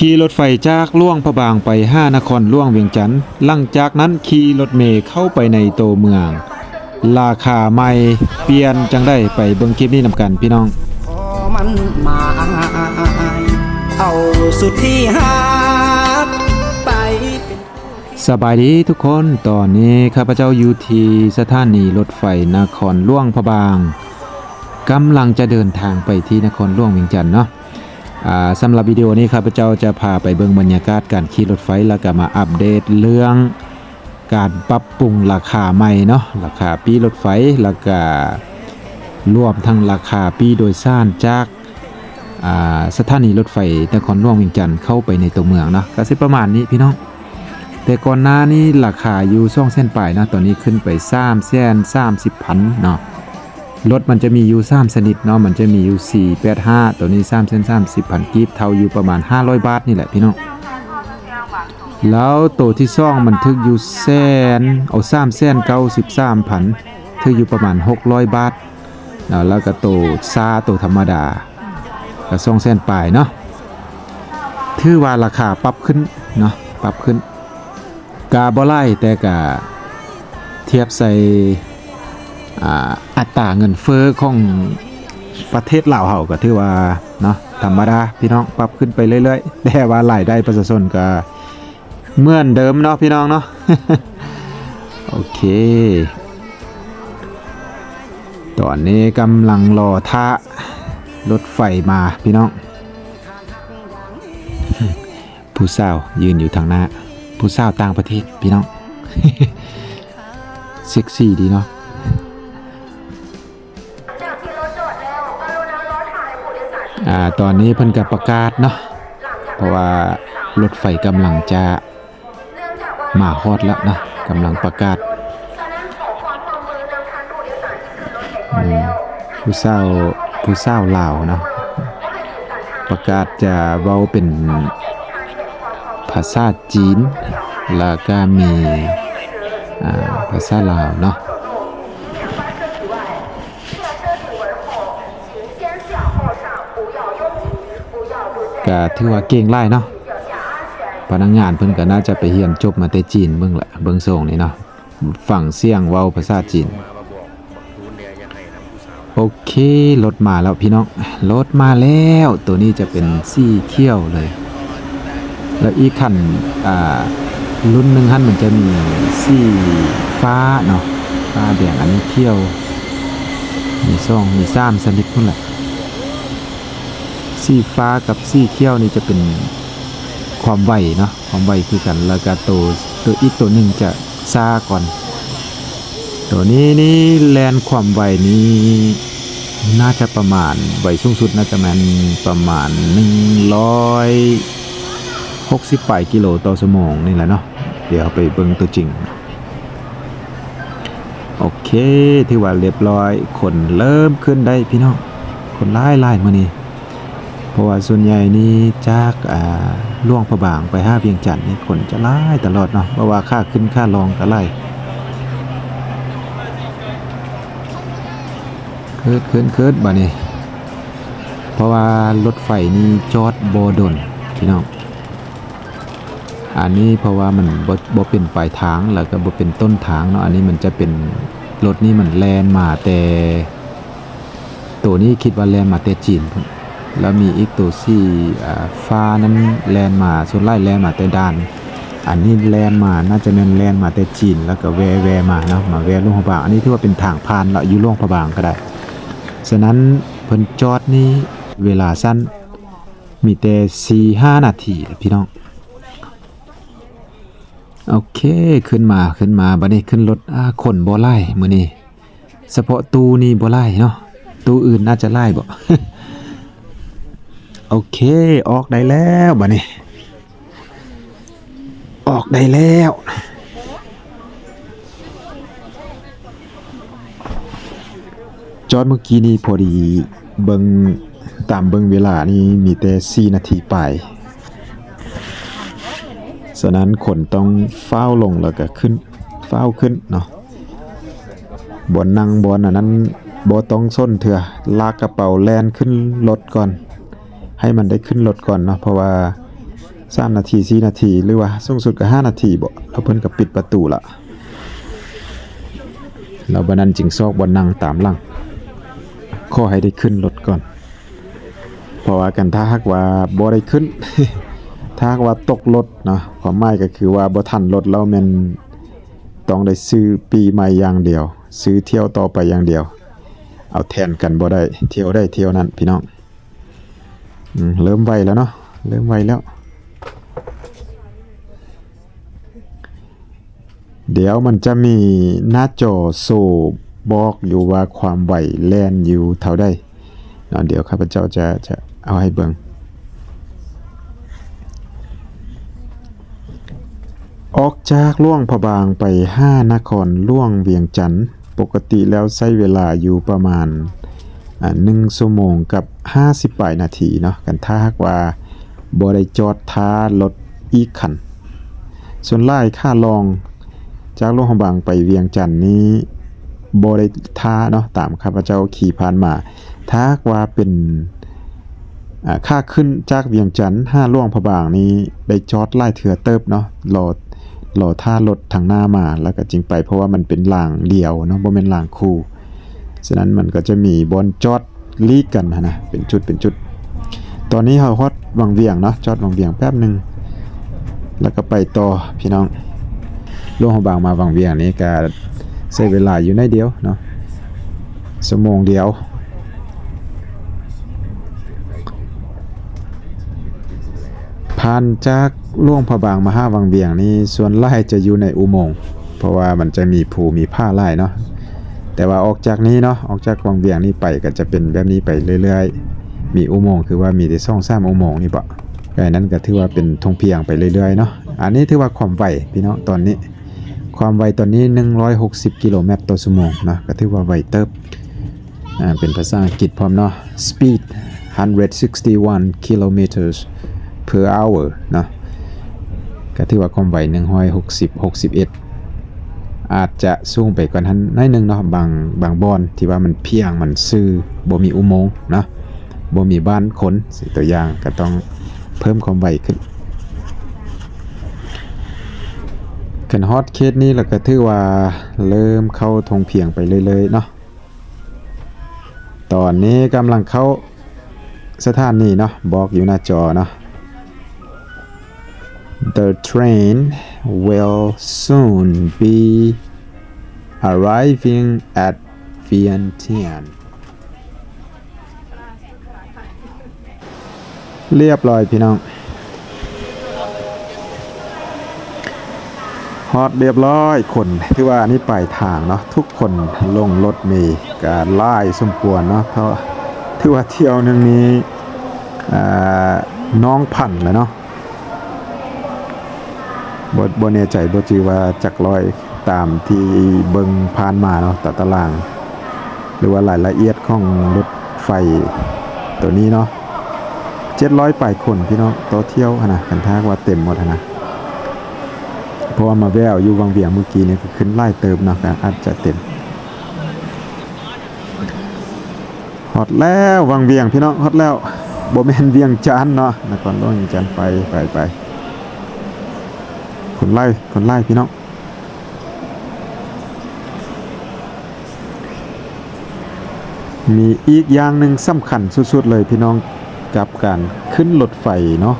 ขี่รถไฟจากล่วงพระบางไป5นครล่วงเวียงจันทน์หลังจากนั้นขี่รถเมล์เข้าไปในโตเมือง ราคาใหม่เปลี่ยนจังได้ไปเบิ่งคลิปนี้นำกันพี่น้องอมันมาเอาสุดที่หักไปสบายดีทุกคนตอนนี้ข้าพเจ้าอยู่ที่สถานีรถไฟนครล่วงพระบางกำลังจะเดินทางไปที่นครล่วงเวียงจันทน์เนาะ สำหรับวิดีโอนี้ข้าพเจ้าจะพาไปเบิ่งบรรยากาศการขี่รถไฟแล้วก็มาอัปเดตเรื่องการปรับปรุงราคาใหม่เนาะราคาปีรถไฟแล้วก็รวมทั้งราคาปีโดยสารจากาสถานีรถไฟนครล่วงเวียงจันทน์เข้าไปในตัวเมืองเนาะก็สิประมาณนี้พี่น้อง แต่ก่อนหน้านี้ราคาอยู่ช่องเส้นปลายนะตอนนี้ขึ้นไป3แสน30พันเนาะ รถมันจะมียู่3ชนิดเนาะมันจะมีอยู่485ตัวนี้3เส้น30พันกีบเท่าอยู่ประมาณ 500 บาทนี่แหละพี่น้องแล้วตัวที่ซ่องมันทึกอยู่แสนเอา3แสนเก้าสิบซ้ำพันทึกอยู่ประมาณ 600 บาทเนาะแล้วก็ตัวซาตัวธรรมดาก็ซ่องเส้นปลายเนาะถือว่าราคาปรับขึ้นเนาะปรับขึ้นกาบ่ไล่แต่กาเทียบใส่ อัตราเงินเฟ้อของประเทศลาวเฮาก็ถือว่าเนาะธรรมดาพี่น้องปรับขึ้นไปเรื่อยๆแต่ว่ารายได้ประชาชนก็เหมือนเดิมเนาะพี่น้องเนาะโอเค ตอนนี้กำลังรอท่ารถไฟมาพี่น้อง ผู้สาวยืนอยู่ทางหน้า ผู้สาวต่างประเทศพี่น้องเซ็กซี่ดีเนาะ อ่าตอนนี้เพิ่นกับประกาศเนาะเพราะว่ารถไฟกำลังจะมาฮอดแล้วนะกำลังประกาศผู้โดยสารที่ขึ้นรถไฟก่อือนมแล้วผู้สาวผู้าลาวเนาะประกาศจะเว้าเป็นภาษาจีน แล้วก็มีภาษาลาวเนาะ ก็ถือว่าเก่งไล่เนาะพนักงานเพิ่นก็น่าจะไปเรียนจบมาแต่จีนเบิ่งละเบิ่งส่งนี่เนาะฝั่งเสียงเว้าภาษาจีน โอเครถมาแล้วพี่น้องรถมาแล้ว ตัวนี้จะเป็นซี่เขี้ยวเลย แล้วอีกคันอ่ารุ่นหนึ่งท่านมันจะมีสีฟ้าเนาะฟ้าแดงอันนี้เขี้ยว มีซองมีซ้ำสนิทนู่นแหละ สีฟ้ากับสีเขียวนี่จะเป็นความไวเนาะความไวคือกันแล้วก็ตัวตัวอีกตัวหนึ่งจะซาก่อน ตัวนี้นี่แลนความไวนี้น่าจะประมาณไวสูงสุดน่าจะแมันประมาณ160ปลายกิโลต่อชั่วโมงนี่แหละเนาะเดี๋ยวไปเบิ่งตัวจริง โอเคถือว่าเรียบร้อยคนเริ่มขึ้นได้พี่น้องคนไล่ไล่มานี่ ราะว่าส่วนใหญ่นี่จากอ่าล่วงพระบางไปห้าเวียงจันทน์นี่คนจะไล่ตลอดเนาะเพราะว่าค่าขึ้นค่าลองก็ไล่เคิดเคิดเคิดบ่เนี่เพราะว่ารถไฟนี่จอดบ่ดนพี่น้องอันนี้เพราะว่ามันบ่บ่เป็นปลายทางแล้วก็บ่เป็นต้นทางเนาะอันนี้มันจะเป็นรถนี่มันแลนมาแต่ ตัวนี้คิดว่าแลนมาแต่จีนพุ่น แล้วมีอีกตัวที่ฟ้านั้นแลนมาส่วนไล่แลนมาแต่ดาน อันนี้แลนมาน่าจะแม่นแลนมาแต่จีนแล้วก็แวแวมาเนาะมาแวลงพระบาง อันนี้ถือว่าเป็นทางผ่านละอยู่ลงพระบางก็ได้ฉะนั้นเพิ่นจอดนี่เวลาสั้นมีแต่4-5นาทีพี่น้องโอเคขึ้นมาขึ้นมาบัดนี้ขึ้นรถอาคนบ่ไล่มื้อนี้เฉพาะตู้นี่บ่ไล่เนาะตู้อื่นน่าจะไล่บ่ โอเค ออกได้แล้วบัดนี้ออกได้แล้วจอดเมื่อกี้นี่พอดีเบิงตามเบิงเวลานี่มีแต่ 4 นาทีไป ฉะนั้นคนต้องเฝ้าลงแล้วก็ขึ้นเฝ้าขึ้นเนาะบนนั่งบนอันนั้นบ่ต้องส้นเถื่อลากกระเป๋าแลนขึ้นรถก่อน ให้มันได้ขึ้นรถก่อนเนาะเพราะว่าสามนาทีสี่นาที หรือว่าสูงสุดก็ห้านาทีบ่แล้วเพิ่นก็ปิดประตูละแล้วบันนั้นจึงซอกบนนั่งตามหลังขอให้ได้ขึ้นรถก่อน เพราะว่ากันถ้าหากว่าบ่ได้ขึ้น ถ้าหากว่าตกรถเนาะความหมายก็คือว่าบ่ทันรถแล้วแม่นต้องได้ซื้อปีใหม่อย่างเดียว ซื้อเที่ยวต่อไปอย่างเดียว เอาแทนกันบ่ได้เที่ยวได้เที่ยวนั้นพี่น้อง เริ่มไวแล้วเนาะเริ่มไวแล้ว เดี๋ยวมันจะมีหน้าจอโซ่บอกอยู่ว่าความไหวแล่นอยู่เท่าใดเนาะเดี๋ยวข้าพเจ้าจะจะเอาให้เบิ่งออกจากล่วงพะบางไป5นครล่วงเวียงจันทน์ปกติแล้วใช้เวลาอยู่ประมาณ อ่า1ชั่วโมงกับ 50ปลายนาทีเนาะกันถ้าหากว่าบ่ไดจอดท้ารถอีกคัน ส่วนไล่ค่าลองจากหลวงพระบางไปเวียงจันทน์นี้บ่ได้ท่าเนาะตามข้าพเจ้าขี่ผ่านมาถ้ากว่าเป็นค่าขึ้นจากเวียงจันทน์ห้าหลวงพระบางนี้ได้จอดไล่เถือเติบเนาะรอรอท่ารถทางหน้ามาแล้วก็จึงไปเพราะว่ามันเป็นลางเดียวเนาะบ่แม่นลางคู่ ฉะนั้นมันก็จะมีบอนจอดลีกกันนะเป็นจุดเป็นจุด ตอนนี้เฮาฮอดวังเวียงเนาะจอดวังเวียงแป๊บหนึ่งแล้วก็ไปต่อพี่น้องลวงพระบางมาวังเวียงนี้ก็ใช้เวลาอยู่ในเดียวเนาะชั่วโมงเดียวผ่านจากหลวงพระบางมาห้าวังเวียงนี้ส่วนไล่จะอยู่ในอุโมงค์เพราะว่ามันจะมีภูมีผ้าไล่เนาะ แต่ว่าออกจากนี้เนาะออกจากวังเวียงนี้ไปก็จะเป็นแบบนี้ไปเรื่อย ๆ มีอุโมงค์คือว่ามีแต่ซ่องสร้างอุโมงค์นี่ปะก็อันนั้นก็ถือว่าเป็นทงเพียงไปเรื่อยๆเนาะอันนี้ถือว่าความไวพี่น้องตอนนี้ ความไวตอนนี้ 160 กิโลเมตรต่อชั่วโมงนะก็ถือว่าไวเติบอ่าเป็นภาษาอังกฤษพร้อมเนาะ speed 161 kilometers per hour เนาะก็ถือว่าความไว160 61 อาจจะสูงไปกว่านั้นน้อยหนึงเนาะบางบางบอนที่ว่ามันเพียงมันซื่อบ่มีอุโมงค์เนาะบ่มีบ้านคนสิตัวอย่างก็ต้องเพิ่มความไวขึ้นขึ้นฮอตเคสนี้แล้วก็ถือว่าเริ่มเข้าทงเพียงไปเลยๆเนาะตอนนี้กำลังเข้าสถานีเนาะบอกอยู่หน้าจอเนาะ The train will soon be arriving at Vientiane เรียบร้อยพี่น้องฮอตเรียบร้อยคนที่ว่านี่ปลายทางเนาะทุกคนลงรถเมีการไล่สมควรเนาะเพราะที่ว่าเที่ยวนึงนี้น้องพันเลยเนาะ บ่บ่แน่ใจบ่จือว่าจักร้อยตามที่เบิ่งผ่านมาเนาะตัดตาราง หรือว่ารายละเอียดของรถไฟตัวนี้เนาะ700ปลายคนพี่น้องต่อเที่ยวนะกันทากว่าเต็มหมดนะเพราะว่ามาแววอยู่วังเวียงเมื่อกี้เนี่ยก็ขึ้นไล่เติมเนาะอาจจะเต็มฮอตแล้ววังเวียงพี่น้องฮอตแล้วบ่แม่นเวียงจันเนาะนครหลวงจันไปไปไป คนไล่คนไล่พี่น้องมีอีกอย่างหนึ่งสำคัญสุดๆเลยพี่น้องกับการขึ้นรถไฟเนาะ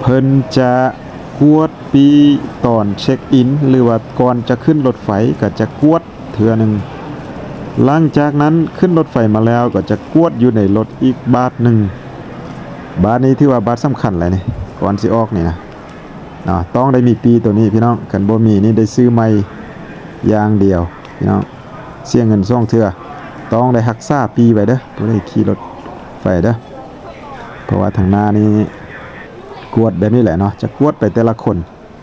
เพิ่นจะกวดปีตอนเช็คอิน หรือว่าก่อนจะขึ้นรถไฟก็จะกวดเทื่อหนึ่งหลังจากนั้นขึ้นรถไฟมาแล้วก็จะกวดอยู่ในรถอีกบาทหนึ่งบาทนี้ที่ว่าบาทสำคัญเลยนี่ก่อนสิออกนี่นะ นาะต้องได้มีปีตัวนี้พี่น้องกันบ่มีนี่ได้ซื้อใหม่อย่างเดียวพี่น้องเสียเงินซ่องเทื่อต้องได้รักษาปีไว้เด้อบ่ได้ขี่รถไฟเด้อเพราะว่าทางหน้านี่กวดแบบนี้แหละเนาะจะกวดไปแต่ละคน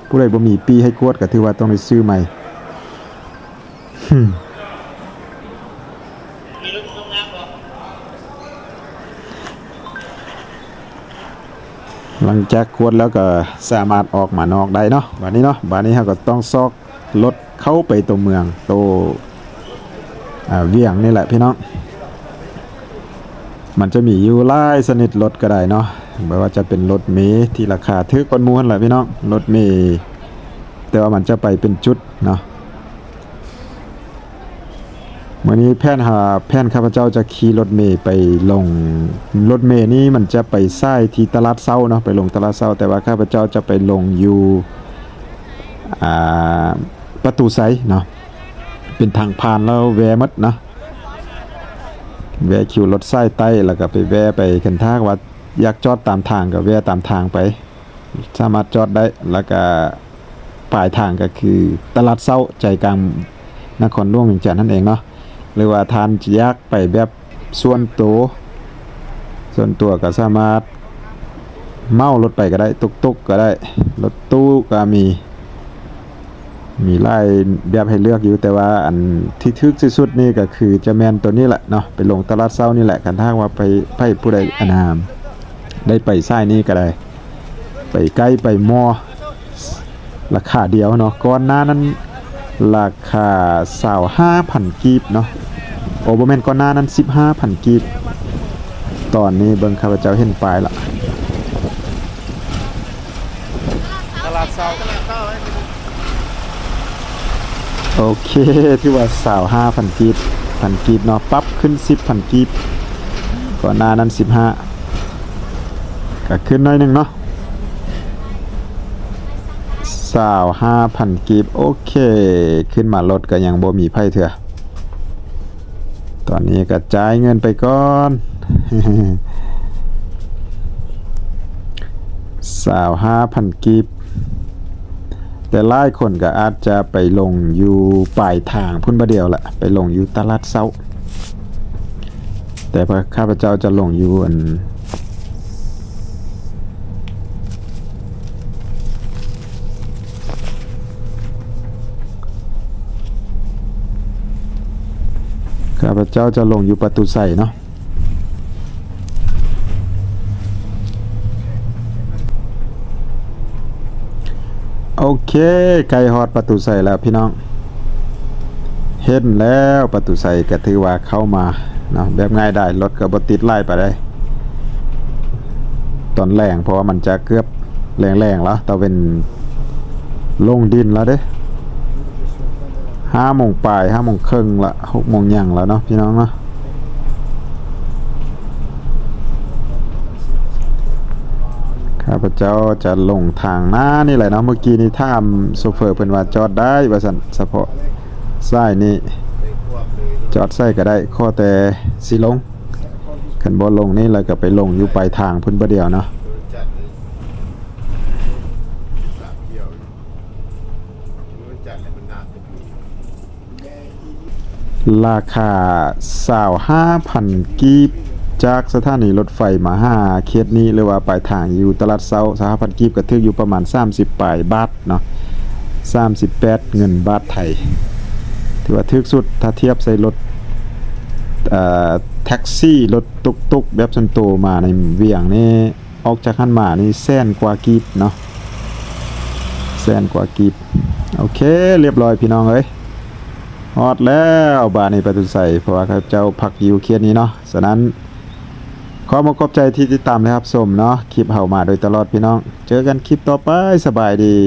ผู้ใดบ่มีปีให้กวดก็ถือว่าต้องไปซื้อใหม่ หลังจากกวดแล้วก็สามารถออกมานอกได้เนาะบัดนี้เนาะบัดนี้เราก็ต้องซอกรถเข้าไปตัวเมืองโตวเวียงนี่แหละพี่น้อง มันจะมีอยู่หลายสนิทรถก็ได้เนาะไม่ว่าจะเป็นรถเมล์ที่ราคาถือกว่ามูนแหละพี่น้องรถเมล์แต่ว่ามันจะไปเป็นจุดเนาะ วันนี้แพทย์หาแพทย์ข้าพเจ้าจะขี่รถเมล์ไปลงรถเมล์นี้มันจะไปไส้ที่ตลาดเศร้าเนาะไปลงตลาดเศร้า แต่ว่าข้าพเจ้าจะไปลงอยู่ประตูไซเนาะเป็นทางผ่านแล้วแวะหมดเนาะแวะคิวรถไส้ใต้แล้วก็ไปแวะไปกันทากว่าอยากจอดตามทางก็แวะตามทางไป สามารถจอดได้แล้วก็ปลายทางก็คือตลาดเศร้าใจกลางนครหลวงเวียงจันทน์นั่นเองเนาะ หรือว่าทานอยากไปแบบส่วนตัวส่วนตัวก็สามารถเมารถไปก็ได้ตุกๆกก็ได้รถตู้ก็มี มีไล่แบบให้เลือกอยู่แต่ว่าอันที่ทึกที่สุดนี่ก็คือจะแมนตัวนี้แหละเนาะไปลงตลาดเช้านี่แหละกันถ้าว่าไปไปผู้ใดอนาม ได้ไปไส้นี่ก็ได้ ไปใกล้ไปมอราคาเดียวเนาะก่อนหน้านั้น ราคาสาวห้าพันกีบเนาะโอเบอร์แมนก่อนหน้านั้นสิบห้าพันกีบ ตอนนี้เบิ่งข้าพเจ้าเห็นปลายละตลาดเช้าโอเคที่ว่าสาวห้าพันกีบพันกีบเนาะปรับขึ้นสิบพันกีบก่อนหน้านั้นสิบห้าก็ขึ้นหน้อยหนึ่งเนาะ สาวห้าพันกีบโอเค ขึ้นมาลดก็ยังบ่มีไพ่เถื่อตอนนี้ก็จ่ายเงินไปก่อนสาวห้าพันกีบแต่หลายคนก็อาจจะไปลงอยู่ปลายทางพุ่นประเดียวแหละไปลงอยู่ตลาดเซาแต่พระข้าพเจ้าจะลงอยู่อันข้าพเจ้าจะลงอยู่ประตูใส่เนาะโอเค ไก่ฮอดประตูใส่แล้วพี่น้องเห็นแล้วประตูใส่ก็ถือว่าเข้ามาเนาะแบบง่ายได้รถก็บ่ติดไล่ไปได้ ตอนแรงเพราะว่ามันจะเกือบแรงๆแล้วแตะเป็นลงดินแล้วเด้ ห้าโมงปลายห้าโมงครึ่งละหกโมงยังแล้วเนาะพี่น้องเนาะข้าพเจ้าจะลงทางหน้านี่แหละเนาะเมื่อกี้นี้ถามโซเฟอร์เพิ่นว่าจอดได้ว่าซั่นเฉพาะซ้ายนี่จอดใส่ก็ได้ข้อแต่สิลงคันบ่ลงนี่แล้วก็ไปลงอยู่ปลายทางเพิ่นบ่เดียวเนาะ จัดเลยสามเที่ยวรู้จัดเลยมันนานจะมี ราคา25,000กีบจากสถานีรถไฟมาห้าเขตนี้หรือว่าปลายทางอยู่ตลาดเซา25,000กีบก็ถึกอยู่ประมาณ 30ปลายบาทเนาะ38 เงินบาทไทย ถือว่าถึกสุดถ้าเทียบใส่รถเอ่อแท็กซี่รถตุกตุกๆแบบส่วนตัวมาในเวียงนี่ออกจากหันมานี่แสนกว่ากีบเนาะแสนกว่ากีบโอเค เรียบร้อยพี่น้องเอ้ย ฮอดแล้วบานนี้ประตูใส่เพราะว่าข้าเจ้าผักอยู่เคียนนี้เนาะฉะนั้นขอมาขอบใจที่ติดตามนะครับสมเนาะคลิปเฮามาโดยตลอดพี่น้อง เจอกันคลิปต่อไปสบายดี